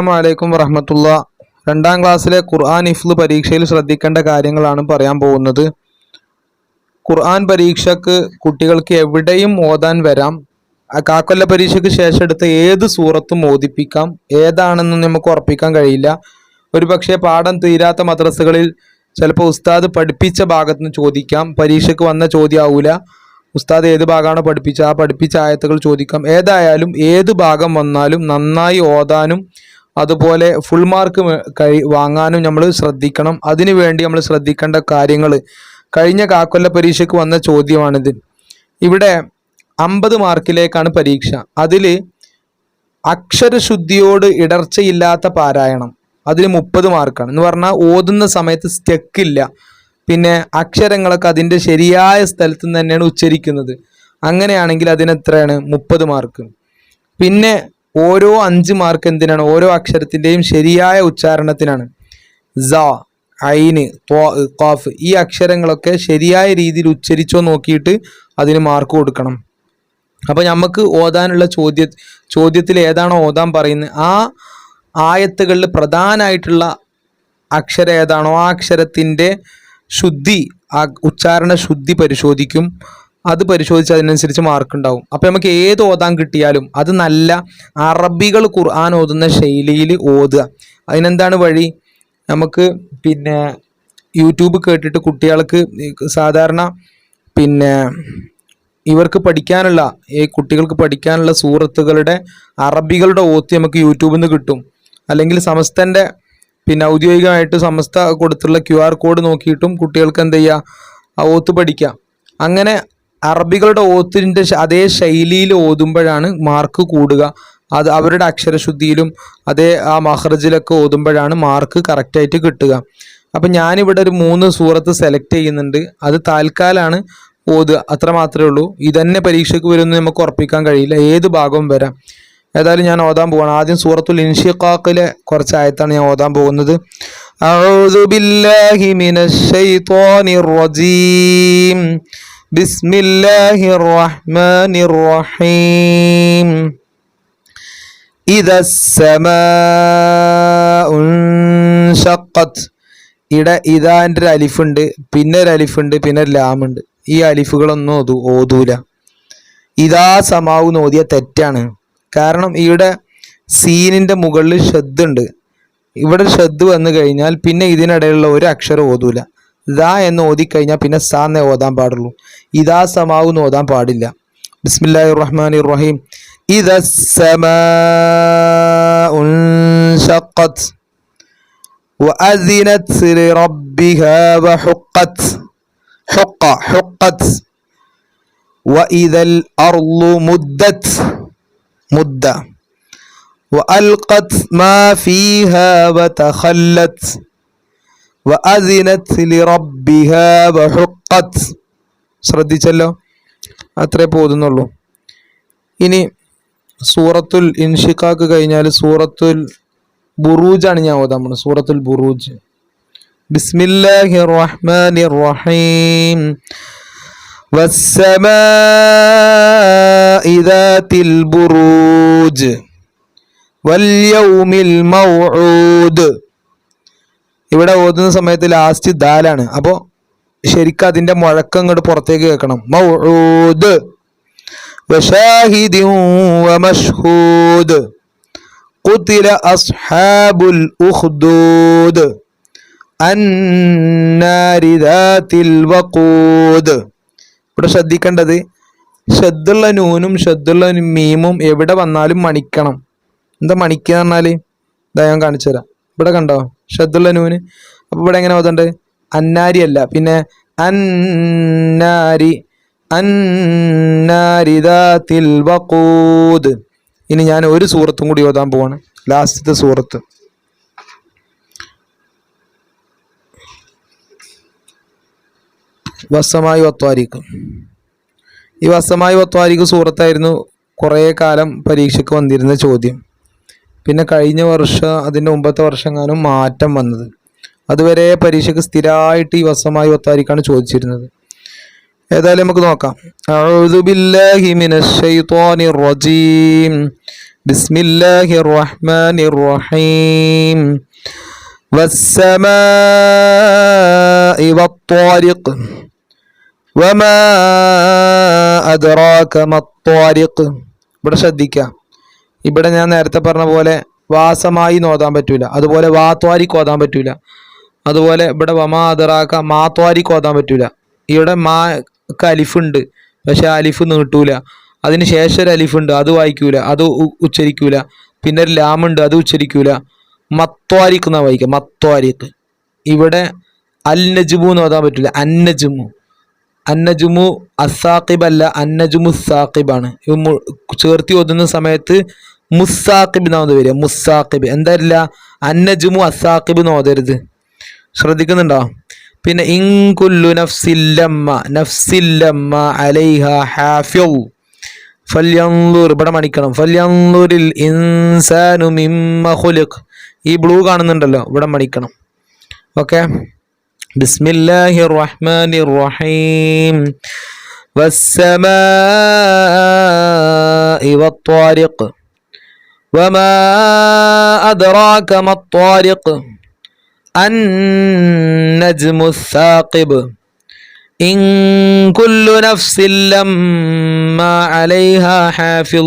അസ്സലാമു അലൈക്കും വറഹമത്തുള്ള. രണ്ടാം ക്ലാസ്സിലെ ഖുർആൻ ഇഫ്ല് പരീക്ഷയിൽ ശ്രദ്ധിക്കേണ്ട കാര്യങ്ങളാണ് പറയാൻ പോകുന്നത്. ഖുർആൻ പരീക്ഷക്ക് കുട്ടികൾക്ക് എവിടെയും ഓതാൻ വരാം. കാക്കൊല്ല പരീക്ഷയ്ക്ക് ശേഷം എടുത്ത ഏത് സൂറത്തും ഓതിപ്പിക്കാം. ഏതാണെന്ന് നമുക്ക് ഉറപ്പിക്കാൻ കഴിയില്ല. ഒരു പക്ഷേ പാഠം തീരാത്ത മദ്രസകളിൽ ചിലപ്പോൾ ഉസ്താദ് പഠിപ്പിച്ച ഭാഗത്ത് നിന്ന് ചോദിക്കാം. പരീക്ഷയ്ക്ക് വന്ന ചോദ്യമാവില്ല ഉസ്താദ് ഏത് ഭാഗമാണോ പഠിപ്പിച്ചത്? ആ പഠിപ്പിച്ച ആയത്തുകൾ ചോദിക്കാം. ഏതായാലും ഏത് ഭാഗം വന്നാലും നന്നായി ഓതാനും അതുപോലെ ഫുൾ മാർക്ക് കൈ വാങ്ങാനും നമ്മൾ ശ്രദ്ധിക്കണം. അതിനു വേണ്ടി നമ്മൾ ശ്രദ്ധിക്കേണ്ട കാര്യങ്ങൾ കഴിഞ്ഞ കാക്കൊല്ല പരീക്ഷയ്ക്ക് വന്ന ചോദ്യമാണിത്. ഇവിടെ അമ്പത് മാർക്കിലേക്കാണ് പരീക്ഷ. അതിൽ അക്ഷരശുദ്ധിയോട് ഇടർച്ചയില്ലാത്ത പാരായണം. അതിന് മുപ്പത് മാർക്കാണ്. എന്ന് പറഞ്ഞാൽ ഓതുന്ന സമയത്ത് സ്റ്റെക്കില്ല പിന്നെ അക്ഷരങ്ങളൊക്കെ അതിന്റെ ശരിയായ സ്ഥലത്ത് നിന്ന് തന്നെയാണ് ഉച്ചരിക്കുന്നത്. അങ്ങനെയാണെങ്കിൽ അതിനെത്രയാണ്? മുപ്പത് മാർക്ക്. പിന്നെ ഓരോ അഞ്ച് മാർക്ക് എന്തിനാണ്? ഓരോ അക്ഷരത്തിന്റെയും ശരിയായ ഉച്ചാരണത്തിനാണ്. സ ഐന് ഖാഫ് ഈ അക്ഷരങ്ങളൊക്കെ ശരിയായ രീതിയിൽ ഉച്ചരിച്ചോ നോക്കിയിട്ട് അതിന് മാർക്ക് കൊടുക്കണം. അപ്പോൾ നമുക്ക് ഓതാനുള്ള ചോദ്യ ചോദ്യത്തിൽ ഏതാണോ ഓതാൻ പറയുന്നത് ആ ആയത്തുകളിൽ പ്രധാനമായിട്ടുള്ള അക്ഷരം ഏതാണോ? ആ അക്ഷരത്തിന്റെ ശുദ്ധി ആ ഉച്ചാരണ ശുദ്ധി പരിശോധിക്കും. അത് പരിശോധിച്ച് അതിനനുസരിച്ച് മാർക്ക് ഉണ്ടാവും. അപ്പോൾ നമുക്ക് ഏത് ഓതാൻ കിട്ടിയാലും അത് നല്ല അറബികൾ ഖുർആൻ ഓതുന്ന ശൈലിയിൽ ഓതുക. അതിനെന്താണ് വഴി? നമുക്ക് പിന്നെ യൂട്യൂബ് കേട്ടിട്ട് കുട്ടികൾക്ക് സാധാരണ പിന്നെ ഇവർക്ക് പഠിക്കാനുള്ള ഈ കുട്ടികൾക്ക് പഠിക്കാനുള്ള സൂറത്തുകളുടെ അറബികളുടെ ഓത്ത് നമുക്ക് യൂട്യൂബിൽ നിന്ന് കിട്ടും. അല്ലെങ്കിൽ സമസ്തന്റെ പിന്നെ ഔദ്യോഗികമായിട്ട് സമസ്ത കൊടുത്തുള്ള ക്യു ആർ കോഡ് നോക്കിയിട്ടും കുട്ടികൾക്ക് എന്ത് ചെയ്യുക? ആ ഓത്ത് പഠിക്കാം അങ്ങനെ അറബികളുടെ ഓത്തിന്റെ അതേ ശൈലിയിൽ ഓതുമ്പോഴാണ് മാർക്ക് കൂടുക. അത് അവരുടെ അക്ഷരശുദ്ധിയിലും അതേ ആ മഹ്റജിലൊക്കെ ഓതുമ്പോഴാണ് മാർക്ക് കറക്റ്റായിട്ട് കിട്ടുക. അപ്പം ഞാനിവിടെ ഒരു മൂന്ന് സൂറത്ത് സെലക്ട് ചെയ്യുന്നുണ്ട്. അത് താൽക്കാലാണ് ഓതുക. അത്ര മാത്രമേ ഉള്ളൂ. ഇതന്നെ പരീക്ഷയ്ക്ക് വരുമെന്ന് നമുക്ക് ഉറപ്പിക്കാൻ കഴിയില്ല. ഏത് ഭാഗവും വരാം. ഏതായാലും ഞാൻ ഓതാൻ പോകണം ആദ്യം സൂറത്തുൽ ഇൻഷിഖാക്കിലെ കുറച്ച് ആയത്താണ് ഞാൻ ഓതാൻ പോകുന്നത്. ബില്ലാഹി മിനശ് ശൈത്വാനിർ റജീം. بسم الله الرحمن الرحيم إذا السماء انشقت ഇവിടെ ഇതാൻ്റെ ഒരു അലിഫുണ്ട് പിന്നെ ഒരു അലിഫുണ്ട് പിന്നെ ഒരു ലാമുണ്ട് ഈ അലിഫുകളൊന്നും ഓതു ഓതൂല ഇതാ സമാവ് ഓതിയ തെറ്റാണ് കാരണം ഇവിടെ സീനിൻ്റെ മുകളിൽ ഷദ്ദുണ്ട് ഇവിടെ ഷദ് വന്നു കഴിഞ്ഞാൽ പിന്നെ ഇതിനിടയിലുള്ള ഒരു അക്ഷരം ഓതൂല ദാ എന്ന് ഓതിക്കഴിഞ്ഞാൽ പിന്നെ സാ എന്നേ ഓതാൻ പാടുള്ളൂ ഇതാ സമാവ് എന്ന് ഓതാൻ പാടില്ല ബിസ്മില്ലാഹി റഹ്മാൻ റഹീം ഇത وأذنت لربها وحقت حق حقت وإذا الأرض مدت مدة وألقت ما فيها وتخلت وأذنت لربها وحقت ശ്രദ്ധിച്ചല്ലോ അത്രേ പോകുന്നുള്ളൂ ഇനി സൂറത്തുൽ ഇൻഷിഖാക്ക് കഴിഞ്ഞാൽ സൂറത്തുൽ ബുറൂജാണ് ഞാൻ ഓതാൻ പോകുന്നത് സൂറത്തുൽ ബുറൂജ് ബിസ്മില്ലാഹി റഹ്മാനി റഹീം والسماء ذات البروج واليوم الموعود ഇവിടെ ഓതുന്ന സമയത്ത് ലാസ്റ്റ് ദാലാണ് അപ്പോൾ ശരിക്കും അതിൻ്റെ മുഴക്കം ഇങ്ങോട്ട് പുറത്തേക്ക് കേൾക്കണം മൗഊദ് വശാഹിദി വമഷ്ഹൂദ് قتل أصحاب الأخدود النار ذات الوقود ഇവിടെ ശ്രദ്ധിക്കേണ്ടത് ഷദ്ദുള്ള നൂനും ഷദ്ദുള്ള മീമും എവിടെ വന്നാലും മണിക്കണം എന്താ മണിക്കുക എന്ന് പറഞ്ഞാൽ ഇതാ ഞാൻ കാണിച്ചു തരാം ഇവിടെ കണ്ടോ? ഷദ്ദുള്ള നൂന് അപ്പോൾ ഇവിടെ എങ്ങനെ ഓതണ്ട് അന്നാരി അല്ല. പിന്നെ അന്നാരി അന്നാരി ദാത്തിൽ വഖൂദ്. ഇനി ഞാൻ ഒരു സൂറത്തും കൂടി ഓതാൻ പോവാണ്. ലാസ്റ്റത്തെ സൂറത്ത്. വസമായി വത്വാരിക്ക് ഈ വസമായി വത്വാരിക്ക് സൂറത്തായിരുന്നു കുറേ കാലം പരീക്ഷയ്ക്ക് വന്നിരുന്ന ചോദ്യം. പിന്നെ കഴിഞ്ഞ വർഷം അതിൻ്റെ മുമ്പത്തെ വർഷങ്ങാനും മാറ്റം വന്നത് അതുവരെ പരീക്ഷയ്ക്ക് സ്ഥിരമായിട്ട് ഈ വസമായി വത്താരിക്കാണ് ചോദിച്ചിരുന്നത് ഏതായാലും നമുക്ക് നോക്കാം أعوذ بالله من الشيطان الرجيم ബിസ്മില്ലാഹിർ റഹ്മാനിർ റഹീം والسماء والطارق وما أدراك ما الطارق ഇവിടെ ശ്രദ്ധിക്കുക ഇവിടെ ഞാൻ നേരത്തെ പറഞ്ഞ പോലെ വാസമായി നോതാൻ പറ്റൂല. അതുപോലെ വാത്വാരിക്ക് ഓതാൻ പറ്റൂല. അതുപോലെ ഇവിടെ വമാ അതറാക്ക മാത്വാരിക്ക് ഓതാൻ പറ്റൂല. ഇവിടെ മാ അലിഫുണ്ട്. പക്ഷെ അലിഫ് നീട്ടൂല. അതിന് ശേഷം ഒരു അലിഫുണ്ട്. അത് വായിക്കൂല. അത് ഉച്ചരിക്കൂല. പിന്നെ ഒരു ലാമുണ്ട്. അത് ഉച്ചരിക്കൂല. മത്വാരിക്ക് എന്നാ വായിക്കുക മത്വാരിക്ക്. ഇവിടെ അൽ നജ്മു എന്ന് ഓതാൻ പറ്റൂല അന്നജുമു അന്നജുമു അസാഖിബ് അല്ല അന്നജുമു സാഖിബാണ് ചേർത്തി ഓതുന്ന സമയത്ത് മുസ്സാഖിബ് എന്നാവുന്നത് വരിക. മുസ്സാഖിബ് എന്തായില്ല അന്നജുമു അസാക്കിബ് നോതരുത് ശ്രദ്ധിക്കുന്നുണ്ടോ? പിന്നെ ഇൻകുല്ലു നഫ്സില്ലമ്മ നഫ്സില്ലമ്മ അലൈഹ ഹാഫ്യൗ ഫല്യൻലൂർ ഇവിടെ മണിക്കണം ഫല്യൻലൂരിൽ ഇൻസാനു മിമ്മ ഹുലുഖ് ഈ ബ്ലൂ കാണുന്നുണ്ടല്ലോ ഇവിടെ മണിക്കണം ഓക്കെ? ബിസ്മില്ലാഹി റഹ്മാനിർ റഹീം. വസ്സമാ ഇവ ത്വാരിഖ്. وما أدراك ما الطارق النجم الثاقب إن كل نفس لما عليها حافظ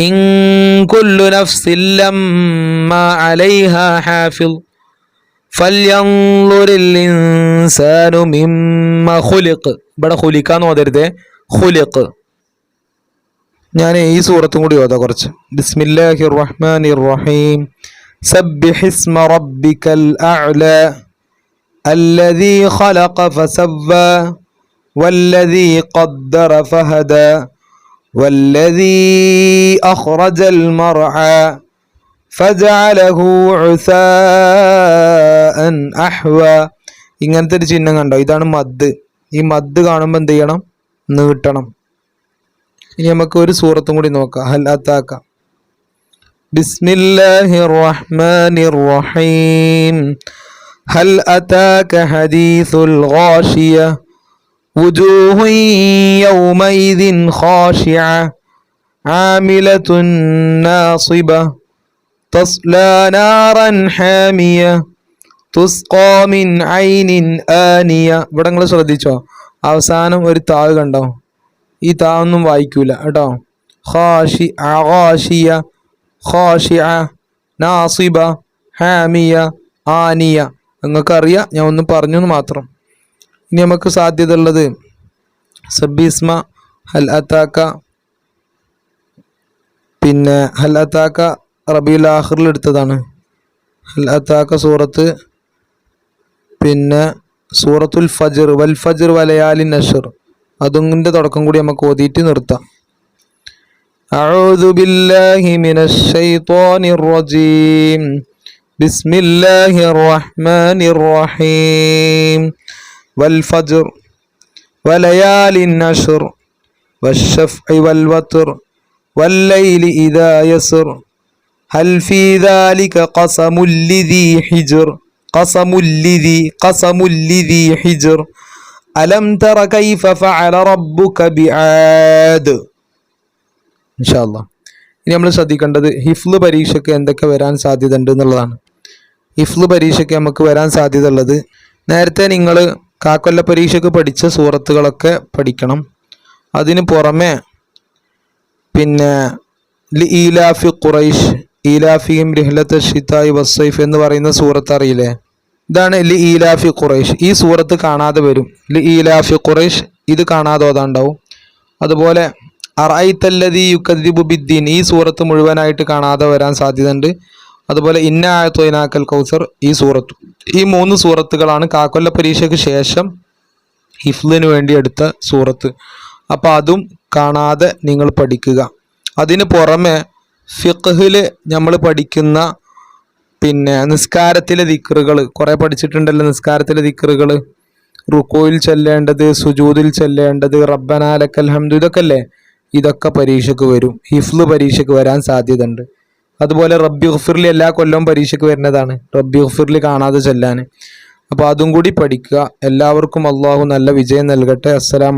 إن كل نفس لما عليها حافظ فلينظر الإنسان مما خلق بڑا خلقان ودرده خلق ഞാൻ ഈ സൂറത്തും കൂടി ഓതാ കുറച്ച് ബിസ്മില്ലാഹിർ റഹ്മാനിർ റഹീം സബ്ബിഹിസ്മ റബ്ബിക്കൽ അഅ്ല الذي خلق فسوى والذي قدر فهدى والذي أخرج المرعى فجعله عثاء أحوى ഇങ്ങനത്തെ ഒരു ചിഹ്നം കണ്ടോ ഇതാണ് മദ് ഈ മദ് കാണുമ്പോൾ എന്ത് ചെയ്യണം നീട്ടണം ഇനി നമുക്ക് ഒരു സൂറത്തും കൂടി നോക്കാം ഹൽ അത്താക്ക ബിസ്മില്ലാഹിർ റഹ്മാനിർ റഹീം ഹൽ അതാക ഹദീസുൽ ഗാഷിയ وجوه يومئذ خاشعة عاملة ناصبة تصلى نارا حامية തുസ്കോ മിൻ ഐനിൻ ആനിയ ഇവിടെ നിങ്ങൾ ശ്രദ്ധിച്ചോ അവസാനം ഒരു താഴ് കണ്ടോ ഈ താ ഒന്നും വായിക്കൂല കേട്ടോ. ഖാഷി അഗാഷിയ ഖാഷിഅ നാസിബ ഹാമിയ ആനിയ. നിങ്ങൾക്കറിയാം ഞാൻ ഒന്ന് പറഞ്ഞു എന്ന് മാത്രം. ഇനി നമുക്ക് സാധ്യത ഉള്ളത് സബീസ്മ ഹൽ അത്താക്ക പിന്നെ ഹൽ അത്താക്ക റബീൽ ആഖിറിൽ എടുത്തതാണ്. ഹൽ അത്താക്ക സൂറത്ത് പിന്നെ സൂറത്തുൽ ഫജർ വൽ ഫജർ വലയാലി നഷർ അതിൻ്റെ തുടക്കം കൂടി നമുക്ക് ഓതിയിട്ട് നിർത്താം أعوذ بالله من الشيطان الرجيم بسم الله الرحمن الرحيم والفجر وليال النشر والشفع والوتر والليل إذا يسر هل في ذلك قسم لذي حجر قسم لذي قسم لذي حجر അലം തറ കൈഫ ഫഅല റബ്ബുക ബിആദ്. ഇൻഷാല്ലാ ഇനി നമ്മൾ ശ്രദ്ധിക്കേണ്ടത് ഹിഫ്ല് പരീക്ഷയ്ക്ക് എന്തൊക്കെ വരാൻ സാധ്യത ഉണ്ട് എന്നുള്ളതാണ്. ഹിഫ്ല് പരീക്ഷയ്ക്ക് നമുക്ക് വരാൻ സാധ്യത ഉള്ളത് നേരത്തെ നിങ്ങൾ കാക്കൊല്ല പരീക്ഷയ്ക്ക് പഠിച്ച സൂറത്തുകളൊക്കെ പഠിക്കണം. അതിന് പുറമെ പിന്നെ ഈലാഫി ഖുറൈഷ് ഈലാഫിയും റിഹ്ലത്ത് ഷിതായ് വസൈഫ് എന്ന് പറയുന്ന സൂറത്ത് അറിയില്ലേ? ഇതാണ് ലി ഈലാഫി ഖുറൈഷ്. ഈ സൂറത്ത് കാണാതെ വരും. ലി ഈലാഫി ഖുറൈഷ് ഇത് കാണാതെ ഓതാണ്ടാവും അതുപോലെ അറായിത്തല്ലതി യുക്കദ്ദിബു ബിദ്ദീൻ. ഈ സൂറത്ത് മുഴുവനായിട്ട് കാണാതെ വരാൻ സാധ്യതയുണ്ട്. അതുപോലെ ഇന്ന ആയത്തൊയിനാക്കൽ കൗസർ ഈ സൂറത്ത്. ഈ മൂന്ന് സൂറത്തുകളാണ് കാക്കൊല്ല പരീക്ഷയ്ക്ക് ശേഷം ഹിഫ്ലിന് വേണ്ടി എടുത്ത സൂറത്ത്. അപ്പോൾ അതും കാണാതെ നിങ്ങൾ പഠിക്കുക. അതിന് പുറമെ ഫിഖ്ഹിൽ നമ്മൾ പഠിക്കുന്ന പിന്നെ നിസ്കാരത്തിലെ ദിക്കറുകൾ കുറേ പഠിച്ചിട്ടുണ്ടല്ലോ നിസ്കാരത്തിലെ ദിക്കറുകൾ റുക്കോയിൽ ചെല്ലേണ്ടത് സുജൂദിൽ ചെല്ലേണ്ടത് റബ്ബനാലക്കൽ ഹംദു ഇതൊക്കെ അല്ലേ ഇതൊക്കെ പരീക്ഷയ്ക്ക് വരും. ഹിഫ്ല് പരീക്ഷയ്ക്ക് വരാൻ സാധ്യതയുണ്ട്. അതുപോലെ റബ്ബി ഹുഫിറിൽ എല്ലാ കൊല്ലവും പരീക്ഷയ്ക്ക് വരുന്നതാണ്. റബ്ബി ഹുഫിറിൽ കാണാതെ ചെല്ലാൻ. അപ്പോൾ അതും കൂടി പഠിക്കുക. എല്ലാവർക്കും അള്ളാഹു നല്ല വിജയം നൽകട്ടെ. അസ്സലാമു